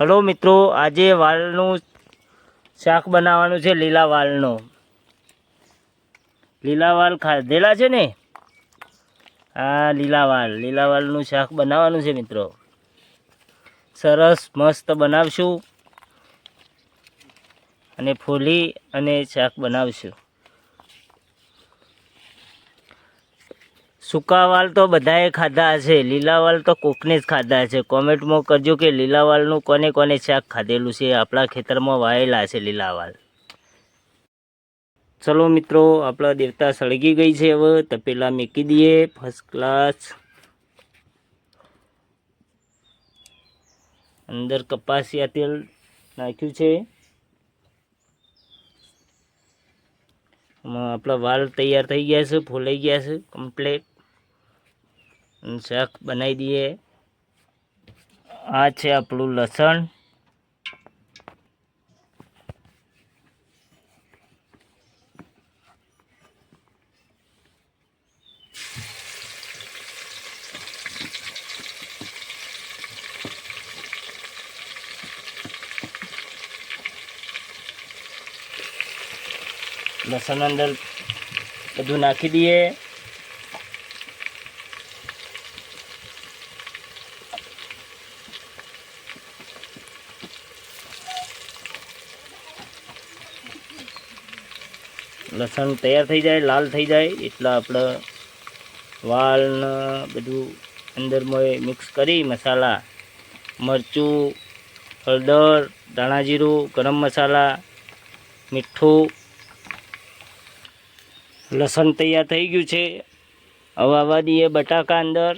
Hello મિત્રો, આજે વાલનું શાક બનાવવાનું છે લીલા વાલનો. લીલા વાલ ખાધેલા છે ને? આ લીલા વાલ. લીલા વાલનું શાક બનાવવાનું છે મિત્રો. સરસ, મસ્ત બનાવશું. અને ફોલી અને શાક બનાવશું. સૂકા વાલ તો બધાએ ખાધા હશે લીલા વાલ તો કોકને જ ખાધા હશે. કોમેન્ટમાં કરજો કે લીલા વાલનું કોને કોને શાક ખાધેલું છે, આપણા ખેતરમાં વાયેલા છે લીલા વાલ ચલો મિત્રો, આપણા દેવતા સળગી ગઈ છે હવે તપેલા મૂકી દઈએ ફર્સ્ટ ક્લાસ અંદર કપાસિયા તેલ નાખ્યું છે. આપણા વાલ તૈયાર થઈ ગયા છે, ફૂલાઈ ગયા છે કમ્પ્લેટ શાક બનાવી દઈએ. આ છે આપણું લસણ. લસણ અંદર બધું નાખી દઈએ. લસણ તૈયાર થઈ જાય, લાલ થઈ જાય, એટલે આપણે વાલ ને બધું અંદરમાં મિક્સ કરી મસાલા, મરચું, હળદર, ધાણા જીરું, ગરમ મસાલા, મીઠું, લસણ તૈયાર થઈ ગયું છે. હવે આવવા દઈએ બટાકા અંદર.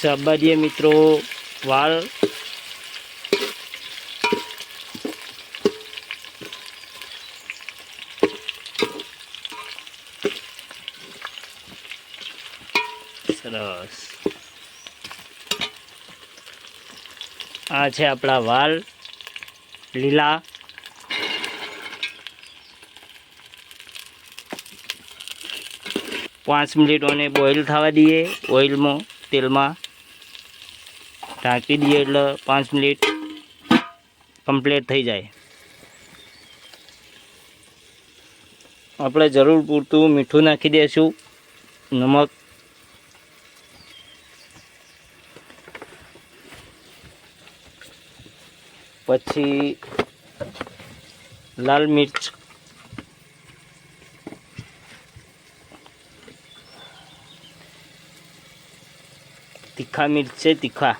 સાબા દઈએ મિત્રો, વાળ. સરસ. આ છે આપણા વાલ લીલા. પાંચ મિનિટ ઓને બોઇલ થવા દઈએ ઓઇલમાં તેલમાં. ઢાંકી દઈએ એટલે પાંચ મિનિટ કમ્પ્લીટ થઈ જાય. આપણે જરૂર પૂરતું મીઠું નાખી દઈશું નમક. પછી લાલ મિર્ચ. તીખા મિર્ચ છે, તીખા.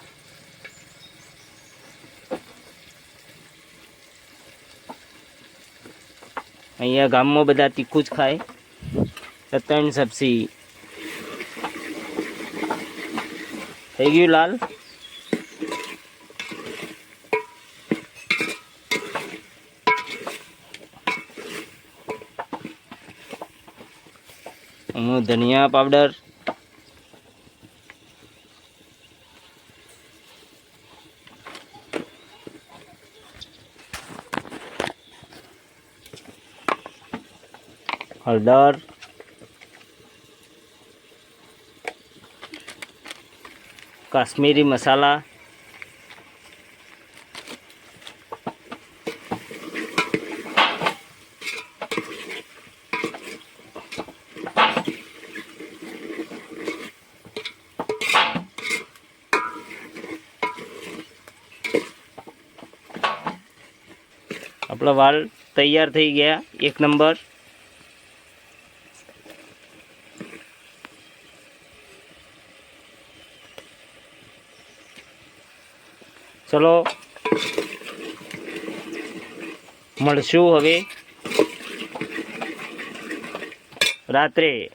અહીંયા ગામમાં બધા તીખું જ ખાય. ત્રણ સબ્સી. થઈ ગયું લાલ? હું ધનિયા પાવડર હળદર કાશ્મીરી મસાલા આપણા વાલ તૈયાર થઈ ગયા એક નંબર ચલો. મળશું હવે. રાત્રે.